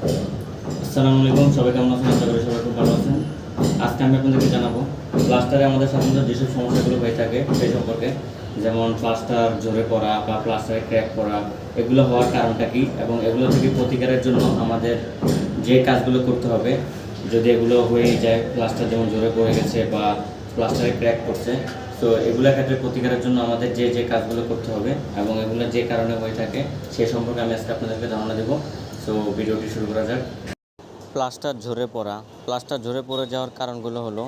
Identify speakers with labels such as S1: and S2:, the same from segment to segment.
S1: আসসালামু আলাইকুম, সবাই কেমন আছেন? আশা করি সবাই খুব ভালো আছেন। আজকে আমি আপনাদেরকে জানাব প্লাস্টারে আমাদের সাধারণত যেসব সমস্যাগুলো হয়ে থাকে সেই সম্পর্কে, যেমন প্লাস্টার ঝরে পড়া বা প্লাস্টারে ক্র্যাক পড়া, এগুলো হওয়ার কারণটা কী এবং এগুলো থেকে প্রতিকারের জন্য আমাদের যে কাজগুলো করতে হবে, যদি এগুলো হয়ে যায় প্লাস্টার যেমন ঝরে পড়ে গেছে বা প্লাস্টারে ক্র্যাক করছে তো এগুলোর ক্ষেত্রে প্রতিকারের জন্য আমাদের যে যে কাজগুলো করতে হবে এবং এগুলো যে কারণে হয়ে থাকে সেই সম্পর্কে আমি আজকে আপনাদেরকে ধারণা দেবো। সো ভিডিওটি শুরু করা যাক। প্লাস্টার ঝরে পড়া। প্লাস্টার ঝরে পড়ে যাওয়ার কারণগুলো হলো,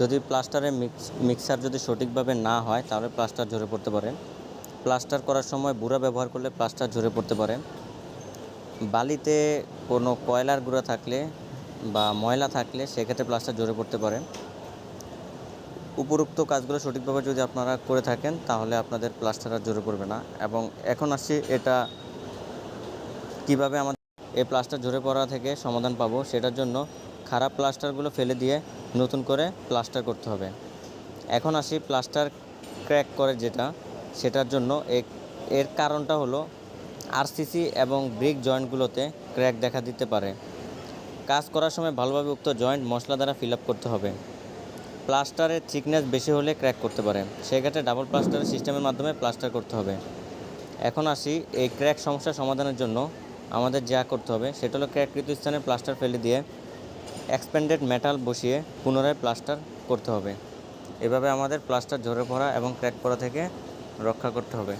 S1: যদি প্লাস্টারের মিক্স মিক্সার যদি সঠিকভাবে না হয়, তাহলে প্লাস্টার ঝরে পড়তে পারে। প্লাস্টার করার সময় বুড়া ব্যবহার করলে প্লাস্টার ঝরে পড়তে পারে। বালিতে কোনো কয়লার গুঁড়া থাকলে বা ময়লা থাকলে সেক্ষেত্রে প্লাস্টার ঝরে পড়তে পারে। উপরোক্ত কাজগুলো সঠিকভাবে যদি আপনারা করে থাকেন, তাহলে আপনাদের প্লাস্টার আর ঝরে পড়বে না। এবং এখন আসছি এটা কীভাবে আমাদের এই প্লাস্টার ঝরে পড়া থেকে সমাধান পাবো সেটার জন্য খারাপ প্লাস্টারগুলো ফেলে দিয়ে নতুন করে প্লাস্টার করতে হবে। এখন আসি প্লাস্টার ক্র্যাক করে যেটা, সেটার জন্য এর কারণটা হলো আরসিসি এবং ব্রিক জয়েন্টগুলোতে ক্র্যাক দেখা দিতে পারে। কাজ করার সময় ভালোভাবে উক্ত জয়েন্ট মশলা দ্বারা ফিল করতে হবে। প্লাস্টারের থিকনেস বেশি হলে ক্র্যাক করতে পারে। সেক্ষেত্রে ডাবল প্লাস্টারের সিস্টেমের মাধ্যমে প্লাস্টার করতে হবে। এখন আসি এই ক্র্যাক সমস্যা সমাধানের জন্য আমাদের যা করতে হবে, সেটা হলো ক্র্যাককৃত স্থানে প্লাস্টার ফেলে দিয়ে এক্সপেন্ডেড মেটাল বসিয়ে পুনরায় প্লাস্টার করতে হবে। এভাবে আমাদের প্লাস্টার ঝরে পড়া এবং ক্র্যাক পড়া থেকে রক্ষা করতে হবে।